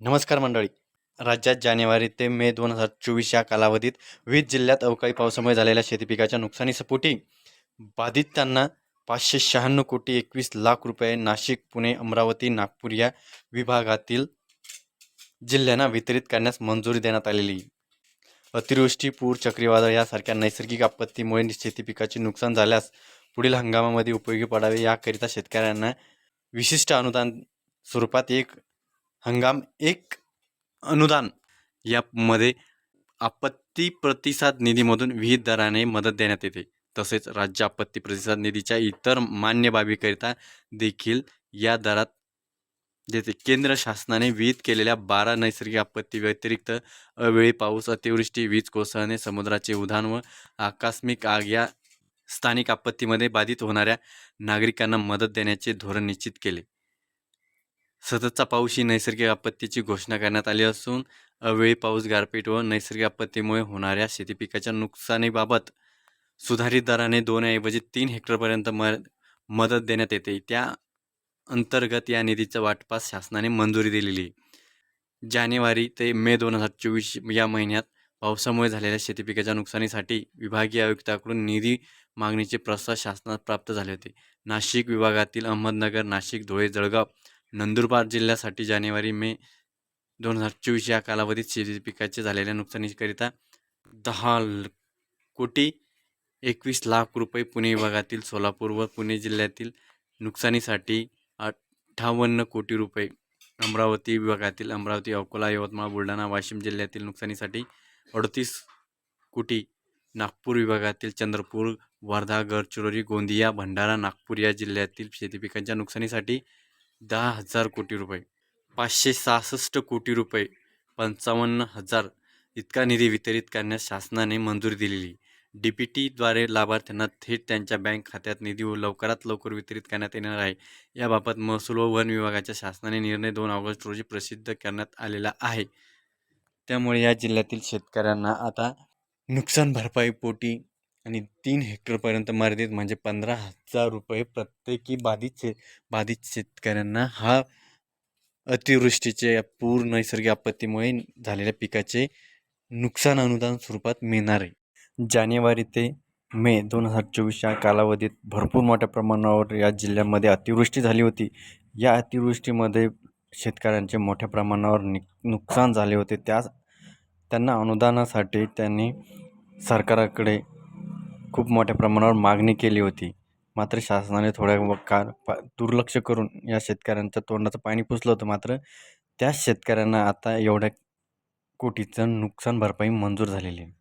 नमस्कार मंडळी. राज्यात जानेवारी ते मे दोन हजार चोवीस या कालावधीत वीज जिल्ह्यात अवकाळी पावसामुळे झालेल्या शेती पिकाच्या नुकसानीसपोटी बाधितांना पाचशे शहाण्णव कोटी एकवीस लाख रुपये नाशिक पुणे अमरावती नागपूर या विभागातील जिल्ह्यांना वितरित करण्यास मंजुरी देण्यात आलेली. अतिवृष्टी पूर चक्रीवादळ यासारख्या नैसर्गिक आपत्तीमुळे शेती पिकाचे नुकसान झाल्यास पुढील हंगामामध्ये उपयोगी पडावे याकरिता शेतकऱ्यांना विशिष्ट अनुदान स्वरूपात एक हंगाम एक अनुदान. यामध्ये आपत्ती प्रतिसाद निधीमधून विहित दराने मदत देण्यात येते. तसेच राज्य आपत्ती प्रतिसाद निधीच्या इतर मान्य बाबीकरिता देखील या दरात देते. केंद्र शासनाने विहित केलेल्या बारा नैसर्गिक आपत्ती व्यतिरिक्त अवेळी पाऊस अतिवृष्टी वीज कोसळणे समुद्राचे उधाण व आकस्मिक आग या स्थानिक आपत्तीमध्ये बाधित होणाऱ्या नागरिकांना मदत देण्याचे धोरण निश्चित केले. सततचा पाऊस ही नैसर्गिक आपत्तीची घोषणा करण्यात आली असून अवेळी पाऊस गारपीट व नैसर्गिक आपत्तीमुळे होणाऱ्या शेती पिकाच्या नुकसानीबाबत सुधारित दराने दोनऐवजी तीन हेक्टरपर्यंत म मदत देण्यात येते. त्या अंतर्गत या निधीचा वाटपास शासनाने मंजुरी दिलेली. जानेवारी ते मे दोन हजार चोवीस या महिन्यात पावसामुळे झालेल्या शेती पिकाच्या नुकसानीसाठी विभागीय आयुक्ताकडून निधी मागणीचे प्रस्ताव शासनात प्राप्त झाले होते. नाशिक विभागातील अहमदनगर नाशिक धुळे जळगाव नंदुरबार जिल्ह्यासाठी जानेवारी मे दोन हजार चोवीस या कालावधीत शेती पिकाचे झालेल्या नुकसानीकरिता दहा कोटी एकवीस लाख रुपये पुणे विभागातील सोलापूर व पुणे जिल्ह्यातील नुकसानीसाठी अठ्ठावन्न कोटी रुपये. अमरावती विभागातील अमरावती अकोला यवतमाळ बुलढाणा वाशिम जिल्ह्यातील नुकसानीसाठी अडतीस कोटी. नागपूर विभागातील चंद्रपूर वर्धा गडचिरोली गोंदिया भंडारा नागपूर या जिल्ह्यातील शेती पिकांच्या नुकसानीसाठी दहा हजार कोटी रुपये. पाचशे सहासष्ट कोटी रुपये. पंचावन्न हजार. इतका निधी वितरित करण्यास शासनाने मंजुरी दिलेली. डी पी टीद्वारे लाभार्थ्यांना थेट त्यांच्या बँक खात्यात निधी लवकरात लवकर वितरित करण्यात येणार आहे. याबाबत महसूल व वन विभागाच्या शासनाने निर्णय दोन ऑगस्ट रोजी प्रसिद्ध करण्यात आलेला आहे. त्यामुळे या जिल्ह्यातील शेतकऱ्यांना आता नुकसान भरपाई पोटी आणि तीन हेक्टरपर्यंत मर्यादित म्हणजे पंधरा हजार रुपये प्रत्येकी बाधित शे बाधित शेतकऱ्यांना हा अतिवृष्टीचे पूर नैसर्गिक आपत्तीमुळे झालेल्या पिकाचे नुकसान अनुदान स्वरूपात मिळणार आहे. जानेवारी ते मे दोन हजार चोवीस या कालावधीत भरपूर मोठ्या प्रमाणावर या जिल्ह्यामध्ये अतिवृष्टी झाली होती. या अतिवृष्टीमध्ये शेतकऱ्यांचे मोठ्या प्रमाणावर नि नुकसान झाले होते. त्या त्यांना अनुदानासाठी त्यांनी सरकाराकडे खूप मोठ्या प्रमाणावर मागणी केली होती. मात्र शासनाने थोड्या व का पा दुर्लक्ष करून या शेतकऱ्यांच्या तोंडाचं पाणी पुसलं होतं. मात्र त्याच शेतकऱ्यांना आता एवढ्या कोटीचं नुकसान भरपाई मंजूर झालेली आहे.